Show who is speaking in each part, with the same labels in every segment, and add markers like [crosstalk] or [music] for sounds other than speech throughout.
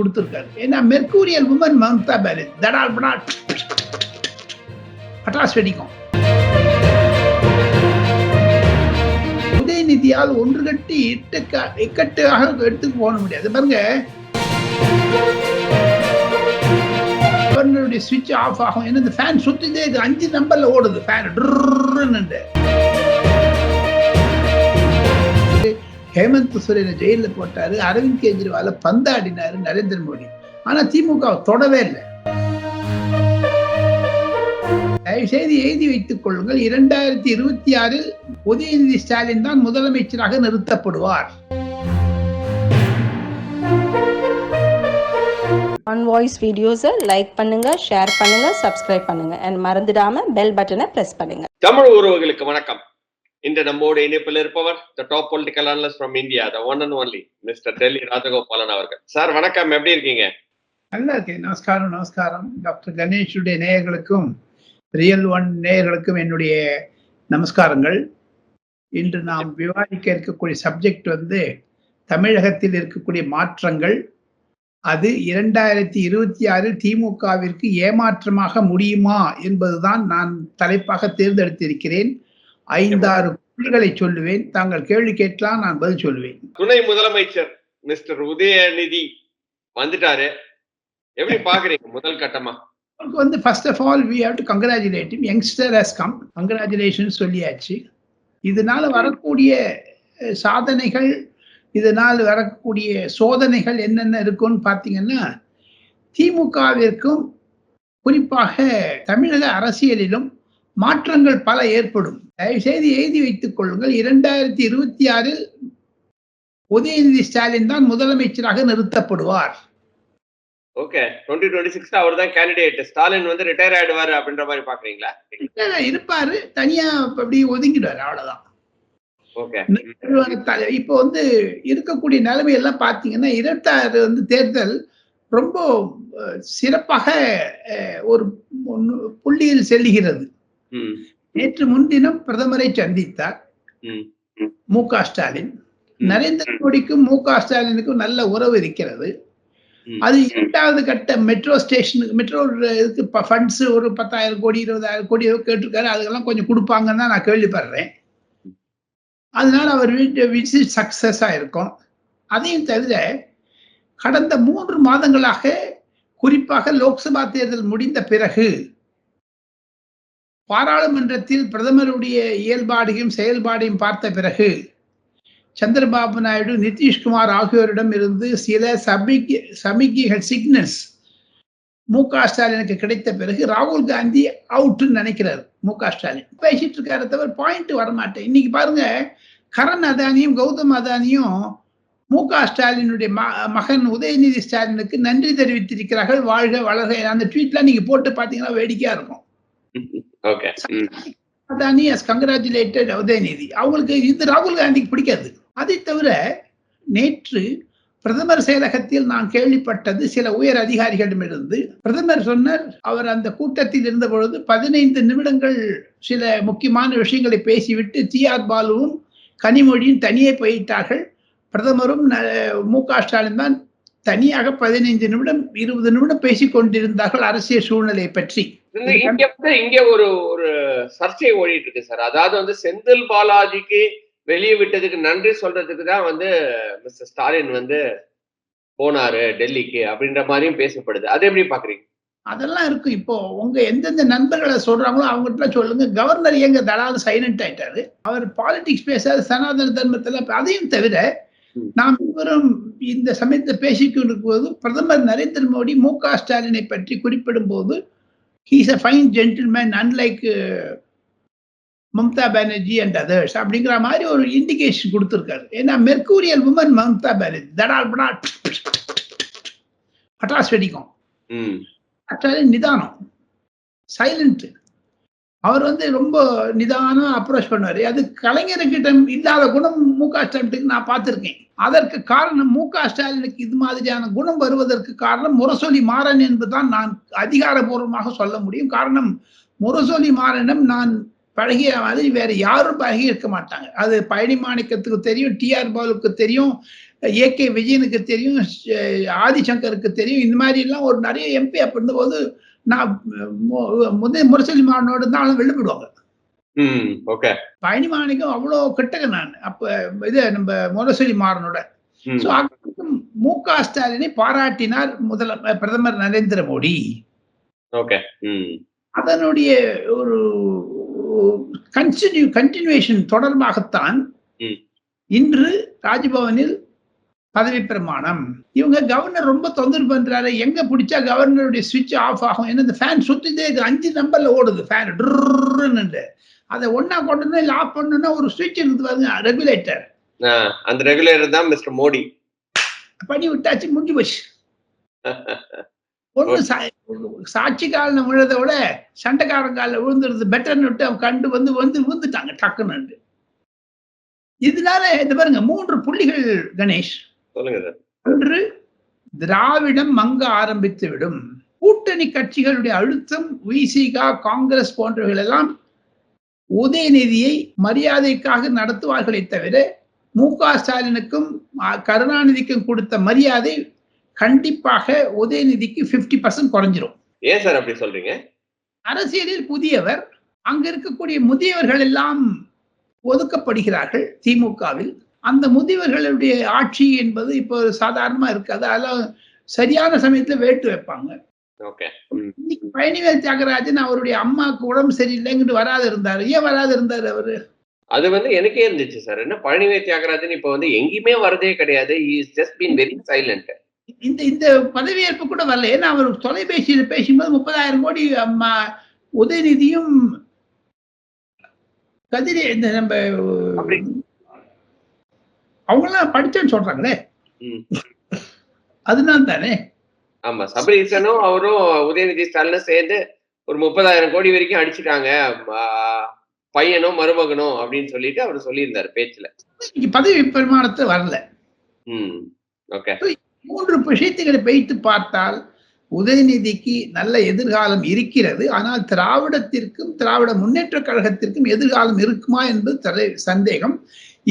Speaker 1: கொடுத்துருக்காரு. ஏன்னா mercurial woman Mamata Banerjee தடால் படால் பட்டாசு வெடிக்கும். உதயநிதியால் ஒன்று கட்டி இட்டுக்கா இக்கட்டாக எடுத்துக்கு போக முடியாது. பாருங்க. கவர்னருடைய சுவிட்ச் ஆஃப் ஆகும். ஏன்னா இந்த ஃபேன் சுத்திட்டே இருக்கு. அஞ்சு நம்பர்ல ஓடுது. ஃபேன் ஹேமந்த் சோரனை ஜெயில போட்டாரு அரவிந்த் கெஜ்ரிவால பந்தாடினாரு நரேந்திர மோடி. ஆனா திமுக தொடவே இல்லை. தயவு செய்து எழுதி வைத்துக் கொள்ளுங்கள் இரண்டாயிரத்தி இருபத்தி ஆறில் உதயநிதி ஸ்டாலின் தான் முதலமைச்சராக நிறுத்தப்படுவார்.
Speaker 2: ஆன் வாய்ஸ் வீடியோஸை லைக் பண்ணுங்க ஷேர் பண்ணுங்க சப்ஸ்கிரைப் பண்ணுங்க அண்ட் மறந்துடாம பெல் பட்டனை பிரஸ் பண்ணுங்க.
Speaker 3: தமிழ் உறவுகளுக்கு வணக்கம். இன்று நம்மோடு இணைப்பில் இருப்பவர் the top political analyst from India the one and only mister Delhi Rajagopalan அவர்கள். சார் வணக்கம். எப்படி இருக்கீங்க?
Speaker 1: நல்லா இருக்கேன். நமஸ்காரம் நமஸ்காரம். டாக்டர் கணேஷுடைய நேயர்களுக்கும் ரியல் ஒன் நேயர்களுக்கும் என்னுடைய நமஸ்காரங்கள். இன்று நாம் விவாதிக்க இருக்கக்கூடிய சப்ஜெக்ட் வந்து தமிழகத்தில் இருக்கக்கூடிய மாற்றங்கள். அது இரண்டாயிரத்தி இருபத்தி ஆறில் திமுகவிற்கு ஏமாற்றமாக முடியுமா என்பதுதான் நான் தலைப்பாக தேர்ந்தெடுத்திருக்கிறேன். ஐந்தாறு புள்ளிகளை சொல்லுவேன். தாங்கள் கேள்வி கேட்கலாம் நான் பதில் சொல்லுவேன்.
Speaker 3: துணை முதலமைச்சர் மிஸ்டர் உதயநிதி வந்துட்டாரு. எப்படி பாக்குறீங்க முதல் கட்டமா?
Speaker 1: அவருக்கு வந்து first of all we have to congratulate youngster has come congratulation சொல்லியாச்சு. இதனால வரக்கூடிய சாதனைகள் இதனால் வரக்கூடிய சோதனைகள் என்னென்ன இருக்கும்னு பார்த்தீங்கன்னா திமுகவிற்கும் குறிப்பாக தமிழக அரசியலிலும் மாற்றங்கள் பல ஏற்படும். தயவு செய்து எழுதி வைத்துக் கொள்ளுங்கள். இரண்டாயிரத்தி இருபத்தி ஆறில் உதயநிதி ஸ்டாலின் தான் முதலமைச்சராக நிறுத்தப்படுவார்.
Speaker 3: ஓகே. டுவெண்ட்டி டுவெண்ட்டி சிக்ஸ் அவர் தான் கேண்டிடேட் ஸ்டாலின் வந்து ரிட்டையர் ஆயிடுவாரு அப்படின்ற மாதிரி பாக்குறீங்களா
Speaker 1: இருப்பாரு. தனியா அப்படி ஒதுங்கிடுவாரு. அவ்வளவுதான். இப்போ வந்து இருக்கக்கூடிய நிலைமை எல்லாம் பாத்தீங்கன்னா இருபத்தாறு வந்து தேர்தல் ரொம்ப சிறப்பாக ஒரு புள்ளியில் செல்லுகிறது. நேற்று முன்தினம் பிரதமரை சந்தித்தார்.
Speaker 3: ம்.
Speaker 1: க ஸ்டாலின். நரேந்திர மோடிக்கும் மு க ஸ்டாலினுக்கும் நல்ல உறவு இருக்கிறது. அது இரண்டாவது கட்ட மெட்ரோ ஸ்டேஷனுக்கு மெட்ரோ இதுக்கு ஃபண்ட்ஸ் ஒரு பத்தாயிரம் கோடி இருபதாயிரம் கோடி கேட்டிருக்காரு. அதுக்கெல்லாம் கொஞ்சம் கொடுப்பாங்கன்னு தான் நான் கேள்விப்படுறேன். அதனால அவர் விசிட் சக்சஸாக இருக்கும். அதையும் தவிர கடந்த மூன்று மாதங்களாக குறிப்பாக லோக்சபா தேர்தல் முடிந்த பிறகு பாராளுமன்றத்தில் பிரதமருடைய இயல்பாடையும் செயல்பாடையும் பார்த்த பிறகு சந்திரபாபு நாயுடு நிதிஷ்குமார் ஆகியோரிடம் இருந்து சில சமிக் சமிக்கைகள் சிக்னல்ஸ் மு க ஸ்டாலினுக்கு கிடைத்த பிறகு ராகுல் காந்தி அவுட்னு நினைக்கிறார் மு க ஸ்டாலின். பேசிட்டு இருக்காரு தவிர பாயிண்ட் வரமாட்டேன். இன்னைக்கு பாருங்க கரண் அதானியும் கௌதம் அதானியும் மு க ஸ்டாலினுடைய ம- மகன் உதயநிதி ஸ்டாலினுக்கு நன்றி தெரிவித்திருக்கிறார்கள். வாழ்க வளர்க அந்த ட்வீட்லாம் நீங்க போட்டு பார்த்தீங்கன்னா வேடிக்கையா இருக்கும்.
Speaker 3: Okay
Speaker 1: Adani as congratulated Udhayanidhi அவங்களுக்கு இது ராகுல் காந்திக்கு பிடிக்காது. அதை தவிர நேற்று பிரதமர் செயலகத்தில் நான் கேள்விப்பட்டது சில உயர் அதிகாரிகளிடமிருந்து. பிரதமர் சொன்னார் அவர் அந்த கூட்டத்தில் இருந்த பொழுது பதினைந்து நிமிடங்கள் சில முக்கியமான விஷயங்களை பேசிவிட்டு டி ஆர் பாலுவும் கனிமொழியும் தனியே போயிட்டார்கள். பிரதமரும் மு க ஸ்டாலின் தான் தனியாக பதினைந்து நிமிடம் இருபது நிமிடம் பேசிக் கொண்டிருந்தார்கள் அரசியல் சூழ்நிலை பற்றி.
Speaker 3: இங்க வந்து இங்க ஒரு ஒரு சர்ச்சை ஓடிட்டு இருக்கு சார். அதாவது வந்து செந்தில் பாலாஜிக்கு வெளியே விட்டதுக்கு நன்றி சொல்றதுக்கு தான் வந்து மிஸ்டர் ஸ்டாலின் வந்து போனாரு டெல்லிக்கு அப்படின்ற மாதிரியும் பேசப்படுது. அது எப்படி பாக்குறீங்க
Speaker 1: அதெல்லாம் இருக்கும். இப்போ உங்க எந்தெந்த நண்பர்களை சொல்றாங்களோ அவங்ககிட்ட சொல்லுங்க. கவர்னர் எங்க தடாது சைலண்ட் ஆயிட்டாரு. அவர் பாலிடிக்ஸ் பேசாத சனாதன தர்மத்துல அதையும் தவிர. நாம் இருவரும் இந்த சமயத்தை பேசிக்கொண்டிருக்கும் போது பிரதமர் நரேந்திர மோடி மு க ஸ்டாலினை பற்றி குறிப்பிடும் போது he's a fine gentleman unlike Mamata Banerjee and others அப்படிங்கிற மாதிரி ஒரு இண்டிகேஷன் கொடுத்துருக்காரு. ஏன்னா மெர்கூரியல் உமன் மம்தா பானர்ஜி தடால் படால் பட்டாசு வெடிக்கும். ஆக்சுவலி நிதானம். சைலண்ட் அவர் வந்து ரொம்ப நிதானம் அப்ரோச் பண்ணுவார் அது கலைஞர்கிட்ட இல்லாத குணம் மு க ஸ்டாலினுக்கு நான் பார்த்துருக்கேன். அதற்கு காரணம் மு க ஸ்டாலினுக்கு இது மாதிரியான குணம் வருவதற்கு காரணம் முரசொலி மாறன் என்பதுதான் நான் அதிகாரபூர்வமாக சொல்ல முடியும். காரணம் முரசொலி மாறனிடம் நான் பழகிய மாதிரி வேற யாரும் பழகி இருக்க மாட்டாங்க. அது பழனி மாணிக்கத்துக்கு தெரியும் டிஆர் பாலுக்கு தெரியும் ஏ கே விஜயனுக்கு தெரியும் ஆதிசங்கருக்கு தெரியும். இந்த மாதிரி எல்லாம் ஒரு நிறைய எம்பி அப்ப இருந்தபோது நான் மு- முதல் முரசொலி மாறனோடு தான் வெளில போயிடுவாங்க
Speaker 3: ம் ஓகே
Speaker 1: பழனி மாணிக்கம் அவ்வளோ கிட்டக்க நான். அப்ப இது நம்ம முரசொலி மாறனோட
Speaker 3: ம்
Speaker 1: க ஸ்டாலினை பாராட்டினார் முதல பிரதமர் நரேந்திர மோடி. அதனுடைய ஒரு கன்டினியூ கண்டினியூஷன் தொடர்பாகத்தான். இன்று ராஜ்பவனில் பதவி பிரமாணம். இவங்க கவர்னர் ரொம்ப தொந்தரவு பண்றாரு. எங்க பிடிச்சா கவர்னருடைய சுவிட்ச் ஆஃப் ஆகும். ஏன்னா இந்த ஃபேன் சுத்திட்டே இருக்கு. அஞ்சு நம்பர்ல ஓடுது ஃபேன் ட்ருன்னு அதை ஒன்னா கொண்டு வந்து ஆஃப் பண்ணணும்னா ஒரு சுவிட்ச் இருக்குது பாருங்க ரெகுலேட்டர்
Speaker 3: அந்த ரெகுலேட்டர் தான் மிஸ்டர் மோடி.
Speaker 1: பண்ணி விட்டாச்சு முடிஞ்சு போச்சு. ஒண்ணு சாட்சி காலில் விழுறதை விட சண்டைக்காரன் காலில் விழுந்துருது பெட்டர்னு விட்டு அவன் கண்டு வந்து வந்து விழுந்துட்டாங்க டக்குன்னு. இதனால இந்த பாருங்க மூன்று புள்ளிகள் கணேஷ்.
Speaker 3: சொல்லுங்க சார்.
Speaker 1: ஒன்று திராவிடம் மங்க ஆரம்பித்து விடும். கூட்டணி கட்சிகளுடைய அழுத்தம் விசிகா காங்கிரஸ் போன்றவைகள் எல்லாம் உதயநிதியை மரியாதைக்காக நடத்துவார்களே தவிர மு க ஸ்டாலினுக்கும் கருணாநிதிக்கும் கொடுத்த மரியாதை கண்டிப்பாக உதயநிதிக்கு 50% பர்சன்ட் குறைஞ்சிரும்.
Speaker 3: ஏன் சார் அப்படி சொல்றீங்க?
Speaker 1: அரசியலில் புதியவர் அங்க இருக்கக்கூடிய முதியவர்கள் எல்லாம் ஒதுக்கப்படுகிறார்கள் திமுகவில் அந்த முதியவர்களுடைய ஆட்சி என்பது இப்போ சாதாரணமா இருக்காது. அதெல்லாம் சரியான சமயத்துல வேட்டு வைப்பாங்க.
Speaker 3: ஓகே.
Speaker 1: இன்னைக்கு பழனிவேல் தியாகராஜன் அவருடைய அம்மாவுக்கு உடம்பு சரியில்லைங்கிட்டு வராது இருந்தாரு. ஏன் வராது இருந்தாரு அவரு?
Speaker 3: அது வந்து எனக்கே இருந்துச்சு சார். என்ன பழனிவே தியாகராஜன் இப்ப வந்து எங்கேயுமே வரதே கிடையாது. Is just been very silent
Speaker 1: இந்த இந்த பதவியேற்பு கூட வரல. ஏன்னா அவர் தொலைபேசியில் பேசும்போது முப்பதாயிரம் கோடி அம்மா உதயநிதியும் கதிரி இந்த நம்ம அவங்கெல்லாம் படிச்சேன்னு சொல்றாங்களே. அதனால தானே.
Speaker 3: ஆமா சபரீசனும் அவரும் உதயநிதி ஸ்டாலினும் சேர்ந்து ஒரு முப்பதாயிரம் கோடி வரைக்கும் அடிச்சுட்டாங்க. பையனும் மருமகனும் அப்படின்னு சொல்லிட்டு அவர் சொல்லியிருந்தாரு பேச்சுல.
Speaker 1: பதவி பிரமாணத்தை வரல. மூன்று விஷயத்துகளை வைத்து பார்த்தால் உதயநிதிக்கு நல்ல எதிர்காலம் இருக்கிறது. ஆனால் திராவிடத்திற்கும் திராவிட முன்னேற்ற கழகத்திற்கும் எதிர்காலம் இருக்குமா என்பது சந்தேகம்.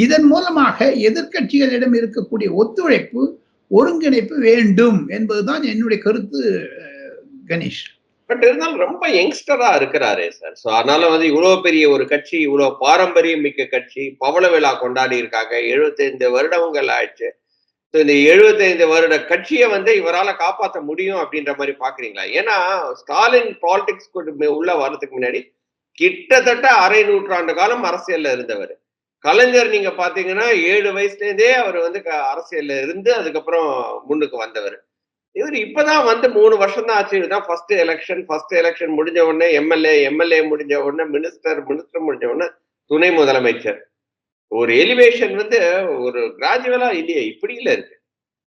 Speaker 1: இதன் மூலமாக எதிர்க்கட்சிகளிடம் இருக்கக்கூடிய ஒத்துழைப்பு ஒருங்கிணைப்பு வேண்டும் என்பதுதான் என்னுடைய கருத்து கணேஷ்.
Speaker 3: பட் இருந்தாலும் ரொம்ப யங்ஸ்டரா இருக்கிறாரே சார். ஸோ அதனால வந்து இவ்வளவு பெரிய ஒரு கட்சி இவ்வளவு பாரம்பரியம் மிக்க கட்சி பவள விழா கொண்டாடி இருக்காங்க. 75 வருடங்கள் ஆயிடுச்சு. ஸோ இந்த 75 வருட கட்சியை வந்து இவரால் காப்பாற்ற முடியும் அப்படின்ற மாதிரி பாக்குறீங்களா? ஏன்னா ஸ்டாலின் பாலிடிக்ஸ் உள்ள வர்றதுக்கு முன்னாடி கிட்டத்தட்ட அரை நூற்றாண்டு காலம் அரசியல்ல இருந்தவர். கலைஞர் நீங்க பாத்தீங்கன்னா ஏழு வயசுல இருந்தே அவர் வந்து க- அரசியல்ல இருந்து அதுக்கப்புறம் முன்னுக்கு வந்தவர். இவர் இப்பதான் வந்து மூணு வருஷம் தான் ஆச்சு இதுதான் ஃபர்ஸ்ட் எலெக்ஷன் ஃபர்ஸ்ட் எலெக்ஷன் முடிஞ்ச உடனே எம்எல்ஏ எம்எல்ஏ முடிஞ்ச உடனே மினிஸ்டர் மினிஸ்டர் முடிஞ்ச உடனே துணை முதலமைச்சர். ஒரு எலிவேஷன் வந்து ஒரு கிராஜுவலா இல்லையே இப்படி இல்ல இருக்கு.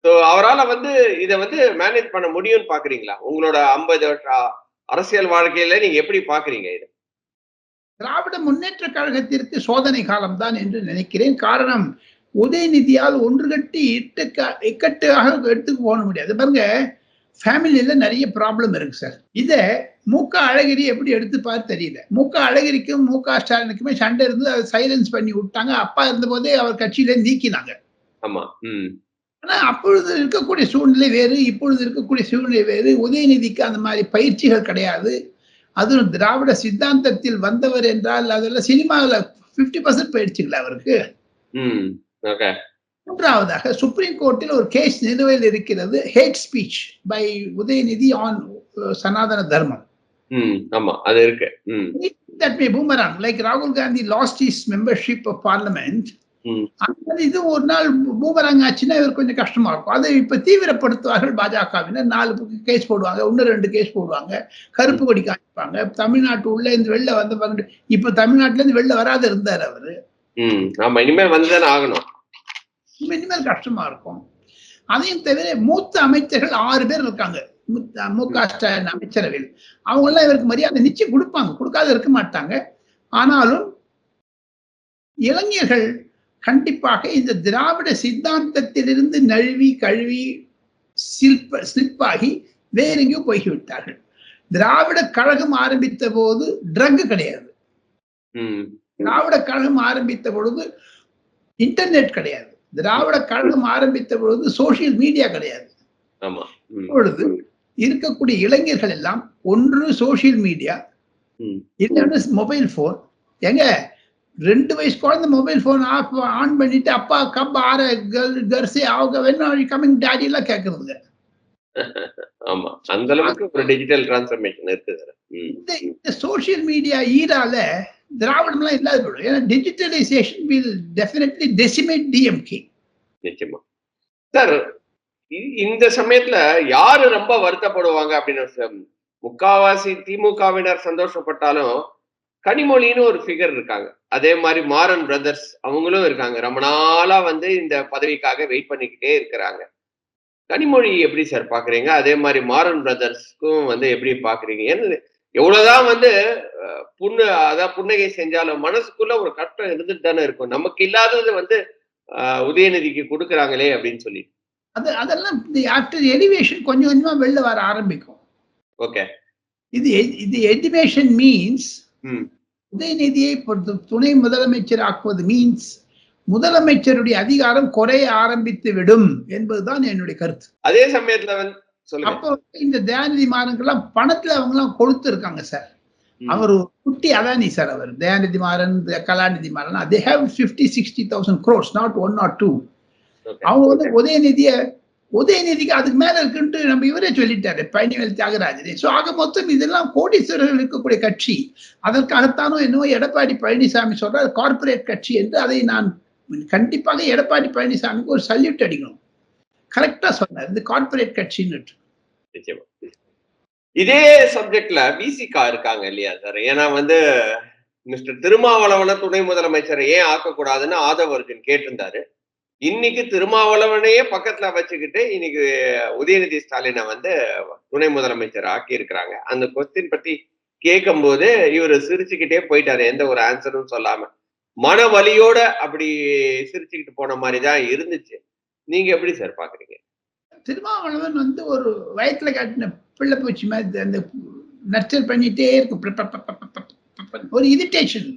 Speaker 3: ஸோ அவரால் வந்து இதை வந்து மேனேஜ் பண்ண முடியும்னு பாக்குறீங்களா? உங்களோட ஐம்பது வருஷம் அரசியல் வாழ்க்கையில நீங்க எப்படி பாக்குறீங்க இதை?
Speaker 1: திராவிட முன்னேற்ற கழகத்திற்கு சோதனை காலம்தான் என்று நினைக்கிறேன். காரணம் உதயநிதியால் ஒன்று கட்டி இட்டு இக்கட்டாக எடுத்துக்கு போக முடியாது. பாருங்க ஃபேமிலியில நிறைய ப்ராப்ளம் இருக்கு சார் இத மூக்க அழகிரி எப்படி எடுத்துப்பாரு தெரியல. மூக்க அழகிரிக்கும் மூக ஸ்டாலினுக்குமே சண்டை இருந்து அதை சைலன்ஸ் பண்ணி விட்டாங்க. அப்பா இருந்தபோதே அவர் கட்சியில நீக்கினாங்க.
Speaker 3: ஆமா ம்.
Speaker 1: ஆனா அப்பொழுது இருக்கக்கூடிய சூழ்நிலை வேறு இப்பொழுது இருக்கக்கூடிய சூழ்நிலை வேறு. உதயநிதிக்கு அந்த மாதிரி பயிற்சிகள் கிடையாது. அதுவும் திராவிட சித்தாந்தத்தில் வந்தவர் என்றால் அதெல்லாம் சினிமாவில் பிப்டி பர்சன்ட் பயிற்சிகள் அவருக்கு.
Speaker 3: ம்
Speaker 1: மூன்றாவதாக சுப்ரீம் கோர்ட்டில் ஒரு கேஸ் நிலுவையில் இருக்கிறது hate speech by Udhayanidhi on Sanatana Dharma.
Speaker 3: ம் ஆமா அது இருக்கு. ம்.
Speaker 1: That may boomerang. Like ராகுல் Gandhi lost his membership of parliament. அந்த இது ஒரு நாள் பூமராங் ஆச்சுன்னா இவர் கொஞ்சம் கஷ்டமா இருக்கும். அதை இப்ப தீவிரப்படுத்துவார்கள் பாஜகவினர். நாலு கேஸ் போடுவாங்க. இன்னும் ரெண்டு கேஸ் போடுவாங்க. கருப்பு கொடி காமிப்பாங்க. தமிழ்நாட்டு உள்ள இருந்து வெளில வந்த இப்ப தமிழ்நாட்டுல இருந்து வெளில வராத இருந்தார் அவரு.
Speaker 3: ஆமா இனிமேல் வந்துதானே ஆகணும்.
Speaker 1: இனிமேல் கஷ்டமா இருக்கும். அதையும் தவிர மூத்த அமைச்சர்கள் ஆறு பேர் இருக்காங்க. மு க ஸ்டாலின் அமைச்சரவையில். அவங்க எல்லாம் இவருக்கு மரியாதை நிச்சயம் கொடுப்பாங்க. கொடுக்காத இருக்க மாட்டாங்க. ஆனாலும் இளைஞர்கள் கண்டிப்பாக இந்த திராவிட சித்தாந்தத்திலிருந்து நழுவி கழுவி சில்ப ஸ்லிப்பாகி வேற எங்கேயோ போய்விட்டார்கள் திராவிட கழகம் ஆரம்பித்த போது ட்ரக் கிடையாது. திராவிட கழகம் ஆரம்பித்த பொழுது இன்டர்நெட் கிடையாது. திராவிட கழகம் ஆரம்பித்த பொழுது சோசியல் மீடியா கிடையாது. இப்பொழுது இருக்கக்கூடிய இளைஞர்கள் எல்லாம் ஒன்று சோசியல் மீடியா. இல்லைன்னா மொபைல் போன் எங்க ரெண்டு வயசு குழந்தை மொபைல் போன் ஆஃப் ஆன் பண்ணிட்டு அப்பா கப் ஆற கர்ஸே அவங்க வேணா கமிங் டாடி எல்லாம் கேட்கறதுங்க [laughs]
Speaker 3: ஆமா. அந்த அளவுக்கு ஒரு டிஜிட்டல் டிரான்ஸ்ஃபர்மேஷன் இருக்கு சார் ம்,
Speaker 1: இந்த இந்த சோசியல் மீடியா ஈரால திராவிடம்லாம் இல்லாத போயிடும் ஏன்னா digitalisation will definitely decimate DMK
Speaker 3: நிச்சயமா. சார் இந்த சமயத்துல யாரு ரொம்ப வருத்தப்படுவாங்க அப்படின்னு முக்காவாசி திமுகவினர் சந்தோஷப்பட்டாலும் கனிமொழின்னு ஒரு ஃபிகர் இருக்காங்க. அதே மாதிரி மாறன் பிரதர்ஸ் அவங்களும் இருக்காங்க. ரொம்ப நாளா வந்து இந்த பதவிக்காக வெயிட் பண்ணிக்கிட்டே இருக்கிறாங்க. கனிமொழி எப்படி சார் பாக்குறீங்க? அதே மாதிரி மாறன் பிரதர்ஸ்க்கும் வந்து எப்படி பாக்குறீங்க? ஏன்னு எவ்வளவுதான் வந்து புண்ணு அதான் புன்னகை செஞ்சாலும் மனசுக்குள்ள ஒரு கஷ்டம் இருந்துட்டு தானே இருக்கும். நமக்கு இல்லாதது வந்து உதயநிதிக்கு கொடுக்குறாங்களே அப்படின்னு சொல்லி.
Speaker 1: அது அதெல்லாம் ஆஃப்டர் எலிவேஷன் கொஞ்சம் கொஞ்சமா வெளில வர ஆரம்பிக்கும்.
Speaker 3: ஓகே
Speaker 1: இது இது எலிவேஷன் மீன்ஸ் உதயநிதியை பொறுத்த துணை முதலமைச்சர் ஆக்குவது மீன்ஸ் முதலமைச்சருடைய அதிகாரம் குறைய ஆரம்பித்து விடும் என்பதுதான் என்னுடைய கருத்து.
Speaker 3: அதே சமயத்துல
Speaker 1: அப்போ வந்து இந்த தயாநிதி மாறன்கெல்லாம் பணத்துல அவங்க எல்லாம் கொழுத்து இருக்காங்க சார் அவர் குட்டி Adani sir our. Dayanidhi Maran Kalanithi Maran they have fifty sixty thousand crores not one not two. அவங்க வந்து உதயநிதிய உதயநிதிக்கு அதுக்கு மேல இருக்குன்ட்டு நம்ம இவரே சொல்லிட்டாரு பழனிவேல் தியாகராஜனே ஸோ ஆக மொத்தம் இதெல்லாம் கோடீஸ்வரர்கள் இருக்கக்கூடிய கட்சி அதற்காகத்தானோ என்னவோ எடப்பாடி பழனிசாமி சொல்றாரு கார்ப்பரேட் கட்சி என்று அதை நான் கண்டிப்பாக எடப்பாடி பழனிசாமிக்கு ஒரு சல்யூட் அடிக்கணும். கரெக்டா சொன்னார் இந்த கார்ப்பரேட் கட்சின்னு
Speaker 3: இதே சப்ஜெக்ட்ல விசிகா இருக்காங்க இல்லையா சார் ஏன்னா வந்து மிஸ்டர் திருமாவளவன துணை முதலமைச்சரை ஏன் ஆக்கக்கூடாதுன்னு ஆதவ கேட்டிருந்தாரு. இன்னைக்கு திருமாவளவனையே பக்கத்துல வச்சுக்கிட்டு இன்னைக்கு உதயநிதி ஸ்டாலினை வந்து துணை முதலமைச்சர் ஆக்கி இருக்கிறாங்க அந்த கொஸ்டின் பத்தி கேட்கும்போது இவர் சிரிச்சுக்கிட்டே போயிட்டாரு எந்த ஒரு ஆன்சரும் சொல்லாம மன வலியோட அப்படி சிரிச்சுக்கிட்டு போன மாதிரி தான் இருந்துச்சு நீங்க எப்படி சார் பாக்குறீங்க
Speaker 1: திருமாவளவன் வந்து ஒரு வயத்துல காட்டின பிள்ளை பூச்சி மாதிரி அந்த நர்ச்சர் பண்ணிட்டே இருக்கும் ஒரு இரிட்டேஷன்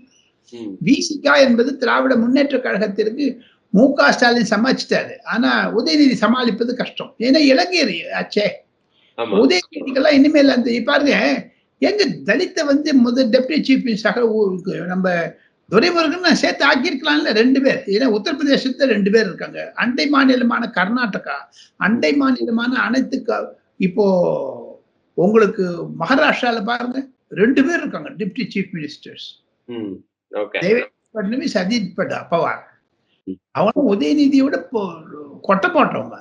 Speaker 1: விசிகா என்பது திராவிட முன்னேற்ற கழகத்திற்கு மு க ஸ்டாலின் சமாளிச்சிட்டாரு. ஆனா உதயநிதி சமாளிப்பது கஷ்டம். ஏன்னா இளைஞர் ஆச்சே. உதயநிதிக்கெல்லாம் இனிமேல் அந்த பாருங்க எங்க தலித்தை வந்து முதல் டெப்டி சீஃப் மினிஸ்டராக நம்ம துரைமுருகன் நான் சேர்த்து ஆக்கியிருக்கலாம்ல ரெண்டு பேர். ஏன்னா உத்தரப்பிரதேசத்துல ரெண்டு பேர் இருக்காங்க. அண்டை மாநிலமான கர்நாடகா அண்டை மாநிலமான அனைத்து இப்போ உங்களுக்கு மகாராஷ்டிரால பாருங்க ரெண்டு பேர் இருக்காங்க deputy chief ministers. Devendra Fadnavis Ajit but Pawar
Speaker 3: ம்.
Speaker 1: அவனும் உதயநிதியோட கொட்டை போட்டவங்க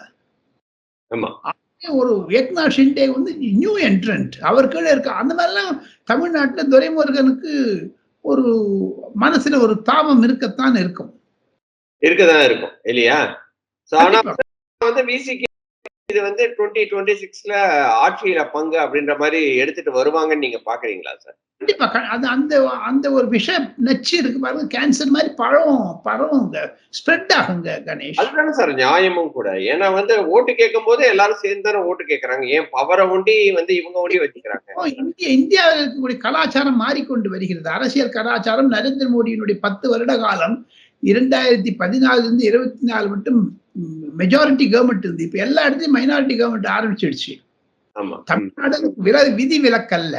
Speaker 1: ஒரு ஏக்நாத் ஷிண்டே வந்து நியூ என்ட்ரண்ட் அவர் கீழே இருக்க அந்த மாதிரிலாம் தமிழ்நாட்டுல துரைமுருகனுக்கு ஒரு மனசுல ஒரு தாபம் இருக்கத்தான் இருக்கும்.
Speaker 3: இருக்கதான் இருக்கும் இல்லையா. வந்து விசிக்கு இது வந்து டுவெண்ட்டி டுவெண்ட்டி சிக்ஸ்ல ஆட்சியில பங்கு அப்படின்ற மாதிரி எடுத்துட்டு வருவாங்கன்னு நீங்க பாக்குறீங்களா சார்
Speaker 1: கண்டிப்பா. அது அந்த அந்த ஒரு விஷ நச்சு இருக்கு பாருங்க. கேன்சர் மாதிரி பழம் பரவுங்க. ஸ்ப்ரெட் ஆகுங்க கணேஷ்.
Speaker 3: அதுதானே சார் நியாயமும் கூட. ஏன்னா வந்து ஓட்டு கேட்கும் போது எல்லாரும் சேர்ந்து தானே ஓட்டு கேட்கறாங்க. ஏன் பவரை ஒண்டி வந்து இவங்க ஒண்டி வச்சுக்கிறாங்க?
Speaker 1: இந்திய இந்தியாவில் இருக்கக்கூடிய கலாச்சாரம் மாறிக்கொண்டு வருகிறது. அரசியல் கலாச்சாரம் நரேந்திர மோடியினுடைய பத்து வருட காலம் இரண்டாயிரத்தி பதினாலுல இருந்து இருபத்தி நாலு மட்டும் மெஜாரிட்டி கவர்மெண்ட் இருந்து இப்ப எல்லா இடத்துலயும் மைனாரிட்டி கவர்மெண்ட் ஆரம்பிச்சிடுச்சு. தமிழ்நாடு விர விதி விலக்கல்ல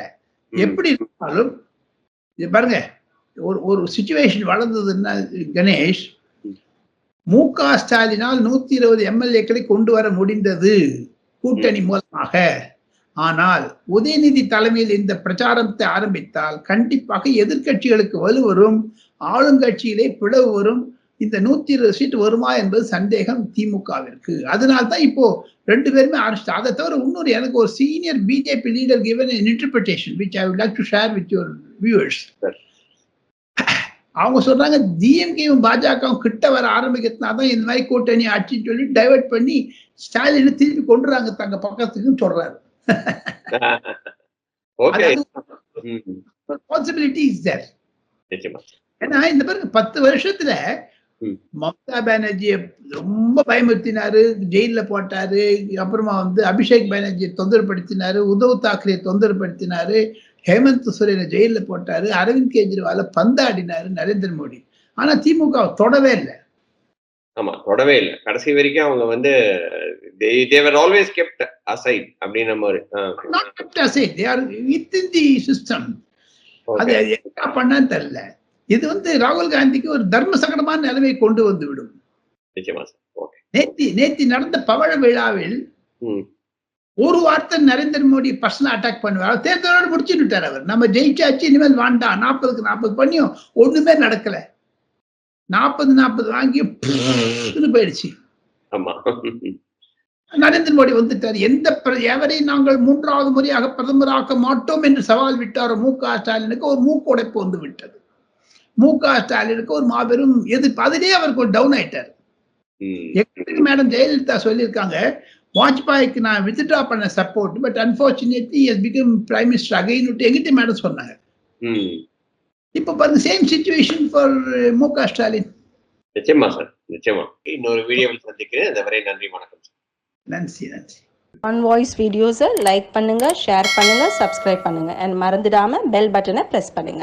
Speaker 1: எப்படி இருந்தாலும் பாருங்க ஒரு ஒரு சுச்சுவேஷன் வளர்ந்ததுன்னா கணேஷ்
Speaker 3: ம்.
Speaker 1: க ஸ்டாலினால் நூத்தி இருபது எம்எல்ஏக்களை கொண்டு வர முடிந்தது கூட்டணி மூலமாக. ஆனால் உதயநிதி தலைமையில் இந்த பிரச்சாரத்தை ஆரம்பித்தால் கண்டிப்பாக எதிர்க்கட்சிகளுக்கு வலு வரும் ஆளுங்கட்சியிலே பிளவு வரும் இந்த நூத்தி இருபது சீட் வருமா என்பது சந்தேகம் திமுகவிற்கு. அதனால தான் இப்போ ரெண்டு பேருமே ஆரம்பிச்சு அதை தவிர இன்னொரு எனக்கு ஒரு senior BJP leader given interpretation which I would like to share with your viewers. அவங்க சொல்றாங்க டிஎம்கேவும் பாஜகவும் கிட்ட வர ஆரம்பிக்கிறதுனால தான் இந்த மாதிரி கூட்டணி ஆட்சின்னு சொல்லி டைவர்ட் பண்ணி ஸ்டாலினை திருப்பி கொண்டுறாங்க தங்க பக்கத்துக்குன்னு சொல்றாரு. பாசிபிலிட்டி இஸ் தேர் ஏன்னா இந்த பாருங்க பத்து வருஷத்துல. மம்தா பானர்ஜியை ரொம்ப பயமுறுத்தினாரு ஜெயில போட்டாரு அப்புறமா வந்து அபிஷேக் பானர்ஜியை தொந்தரப்படுத்தினாரு உத்தவ் தாக்கரே தொந்தரப்படுத்தினாரு ஹேமந்த் சோரனை ஜெயில போட்டாரு அரவிந்த் கெஜ்ரிவால பந்தாடினாரு நரேந்திர மோடி. ஆனா திமுக தொடவே இல்லை.
Speaker 3: ஆமா தொடவே இல்லை. கடைசி வரைக்கும் அவங்க வந்து தேவர் ஆல்வேஸ் கெப்ட் அசைட் அப்படின்ற மாதிரி. ஆ,
Speaker 1: not kept aside. They are within the system. அது. என்ன பண்ணான்னு தெரியல. இது வந்து ராகுல் காந்திக்கு ஒரு தர்ம சங்கடமான நிலைமை கொண்டு வந்து விடும் நேத்தி நேத்தி நடந்த பவழ விழாவில் ஒரு வார்த்தை நரேந்திர மோடி பர்சனல் அட்டாக் பண்ணுவார். தேர்தலோடு முடிச்சுட்டார் அவர். நம்ம ஜெயிச்சாச்சு இனிமேல் வேண்டாம் நாற்பதுக்கு நாற்பது பண்ணியும் ஒண்ணுமே நடக்கல. நாற்பது நாற்பது வாங்கி போயிடுச்சு. நரேந்திர மோடி வந்துட்டார். எந்த எவரை நாங்கள் மூன்றாவது முறையாக பிரதமராக்க மாட்டோம் என்று சவால் விட்டாரோ மு க ஸ்டாலினுக்கு ஒரு மூக்கு உடைப்பு வந்து விட்டது. மு க ஸ்டாலினுக்கு ஒரு மாபெரும் எதிர்ப்பு. அதிலே அவருக்கு ஒரு டவுன் ஆயிட்டார்.
Speaker 3: ம்.
Speaker 1: எங்களுக்கு மேடம் ஜெயலலிதா சொல்லியிருக்காங்க வாஜ்பாய்க்கு நான் வித்ட்ரா பண்ண support but unfortunately he's became prime minister again எங்கிட்ட மேடம் சொன்னாங்க.
Speaker 3: ம்.
Speaker 1: இப்போ பாருங்க சேம் சுச்சுவேஷன் ஃபார் மு க ஸ்டாலின்.
Speaker 3: நிச்சயமா சார் நிச்சயமா. இன்னொரு வீடியோவில் சந்திக்கிறேன். அதுவரை நன்றி வணக்கம்
Speaker 1: நன்றி நன்றி.
Speaker 2: ஆன் வாய்ஸ் வீடியோஸை லைக் பண்ணுங்கள் ஷேர் பண்ணுங்கள் சப்ஸ்கிரைப் பண்ணுங்கள் அண்ட் மறந்துடாமல் பெல் பட்டனை ப்ரெஸ் பண்ணுங்கள்